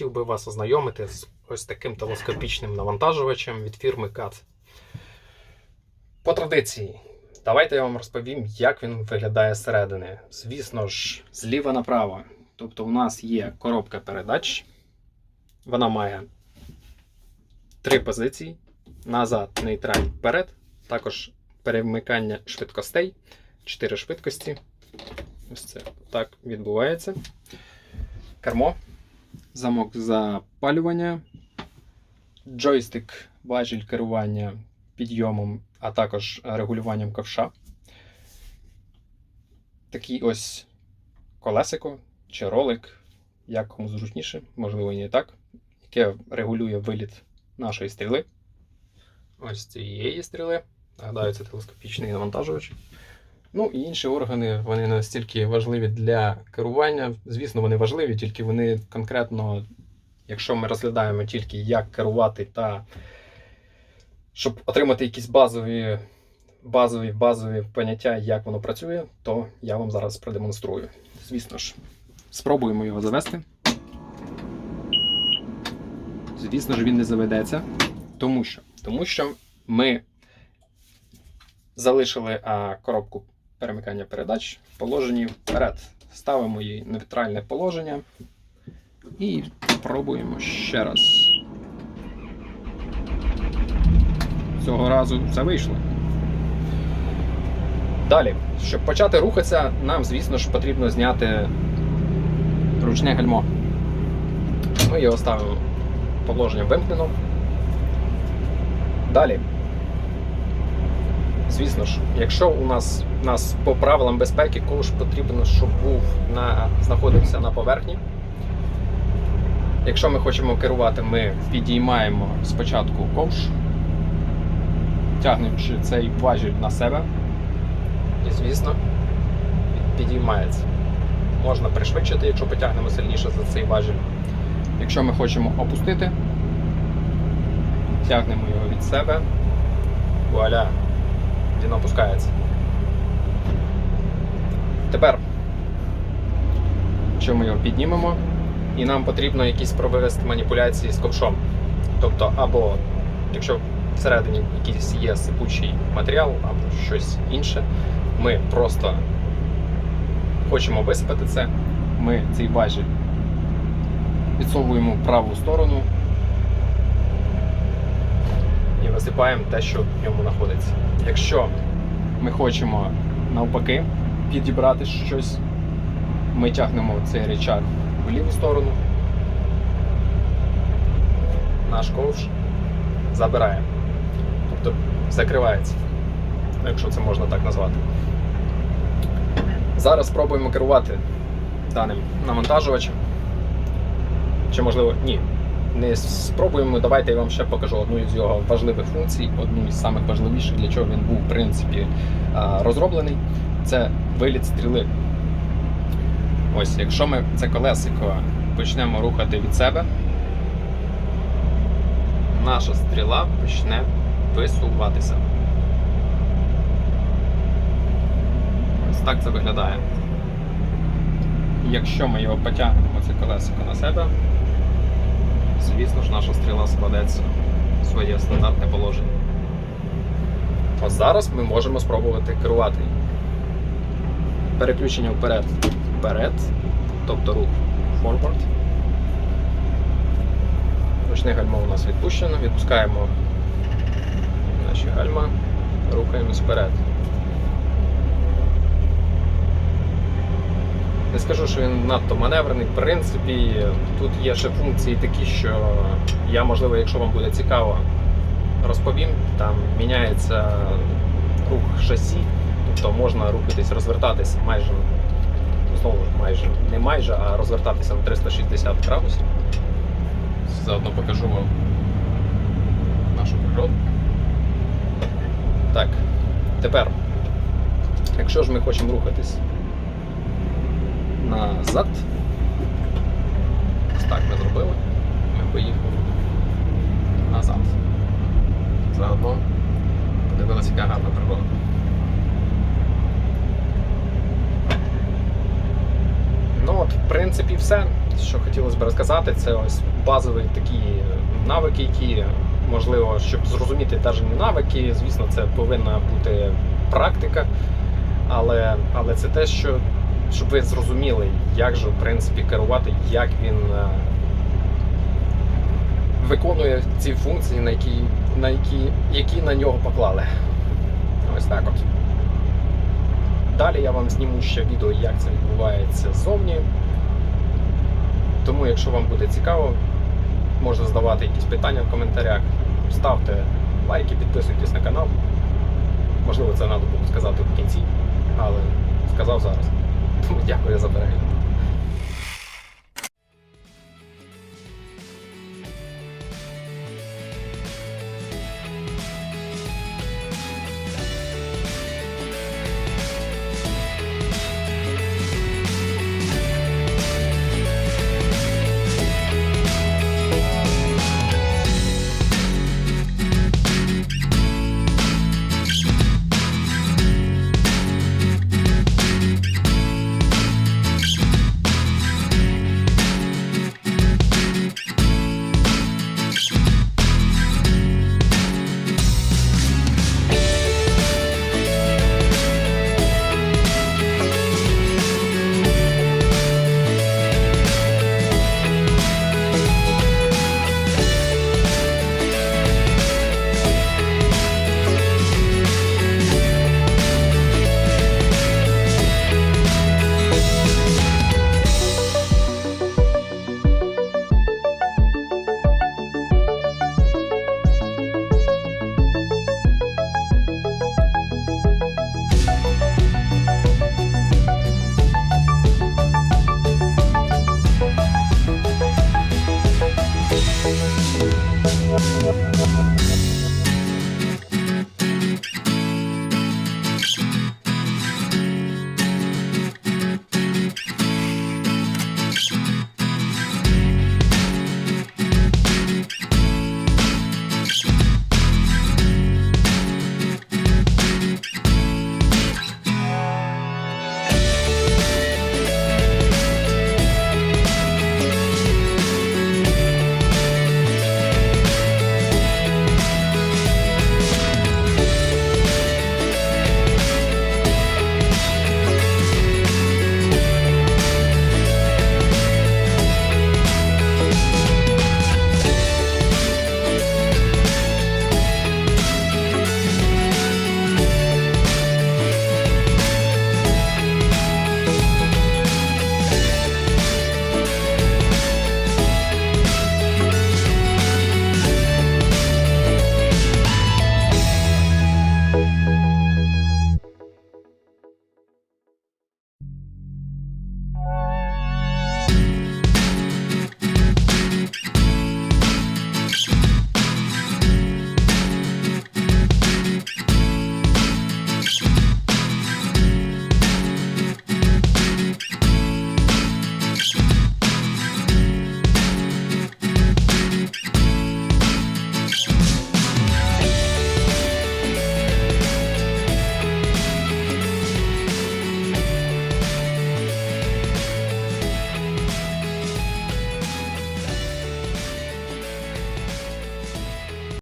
Хотів би вас ознайомити з ось таким телескопічним навантажувачем від фірми CAT. По традиції, давайте я вам розповім, як він виглядає зсередини. Звісно ж, зліва направо. Тобто, у нас є коробка передач. Вона має три позиції: назад, нейтраль, вперед. Також перемикання швидкостей, 4 швидкості. Ось це так відбувається. Кермо, замок запалювання, джойстик, важіль керування підйомом, а також регулюванням ковша. Такий ось колесико чи ролик, як кому зручніше, можливо, і не так, яке регулює виліт нашої стріли. Ось цієї стріли. Нагадаю, це телескопічний навантажувач. Ну і інші органи вони не настільки важливі для керування. Звісно, вони важливі, тільки вони конкретно, якщо ми розглядаємо тільки як керувати та щоб отримати якісь базові, базові, базові поняття, як воно працює, то я вам зараз продемонструю. Звісно ж, спробуємо його завести. Звісно ж, він не заведеться. Тому що, тому що ми залишили а, коробку перемикання передач в положенні вперед. Ставимо її нейтральне положення і пробуємо ще раз. Цього разу це вийшло. Далі, щоб почати рухатися, нам, звісно ж, потрібно зняти ручне гальмо. Ми його ставимо положення вимкнено. Далі. Звісно ж, якщо у нас, у нас по правилам безпеки ковш потрібно, щоб був на, знаходився на поверхні. Якщо ми хочемо керувати, ми підіймаємо спочатку ковш, тягнучи цей важіль на себе. І, звісно, підіймається. Можна пришвидшити, якщо потягнемо сильніше за цей важіль. Якщо ми хочемо опустити, тягнемо його від себе. Вуаля! Він опускається. Тепер, якщо ми його піднімемо, і нам потрібно якісь провести маніпуляції з ковшом. Тобто, або якщо всередині якийсь є сипучий матеріал, або щось інше, ми просто хочемо висипати це, ми цей важіль відсовуємо в праву сторону і висипаємо те, що в ньому знаходиться. Якщо ми хочемо навпаки підібрати щось, ми тягнемо цей речак в ліву сторону, наш ковш забирає, тобто закривається, якщо це можна так назвати. Зараз спробуємо керувати даним навантажувачем. Чи можливо ні, не спробуємо. Давайте я вам ще покажу одну з його важливих функцій, одну із самих важливіших, для чого він був в принципі розроблений. Це виліт стріли. Ось, якщо ми це колесико почнемо рухати від себе, наша стріла почне висуватися. Ось так це виглядає. Якщо ми його потягнемо це колесико на себе, звісно ж, наша стріла складеться в своє стандартне положення. Ось зараз ми можемо спробувати керувати. Переключення вперед, вперед, тобто рух forward. Ручне гальмо у нас відпущено, відпускаємо наші гальма, рухаємось вперед. Не скажу, що він надто маневрений. В принципі, тут є ще функції такі, що я, можливо, якщо вам буде цікаво, розповім. Там міняється рух шасі, тобто можна рухатись, розвертатися майже, знову ж майже, не майже, а розвертатися на 360 градусів. Заодно покажу вам нашу природу. Так, тепер, якщо ж ми хочемо рухатись назад. Ось так ми зробили. Ми поїхали назад. Заодно подивилася, яка гарна природа. Ну от, в принципі, все, що хотілося б розказати, це ось базові такі навики, які можливо, щоб зрозуміти навіть не навики, звісно, це повинна бути практика, але, але це те, що щоб ви зрозуміли, як же в принципі керувати, як він е, виконує ці функції, на які, на які, які на нього поклали. Ось так от. Далі я вам зніму ще відео, як це відбувається ззовні. Тому, якщо вам буде цікаво, можна задавати якісь питання в коментарях. Ставте лайки, підписуйтесь на канал. Можливо, це треба було сказати в кінці, але сказав зараз. Дякую за перегляд.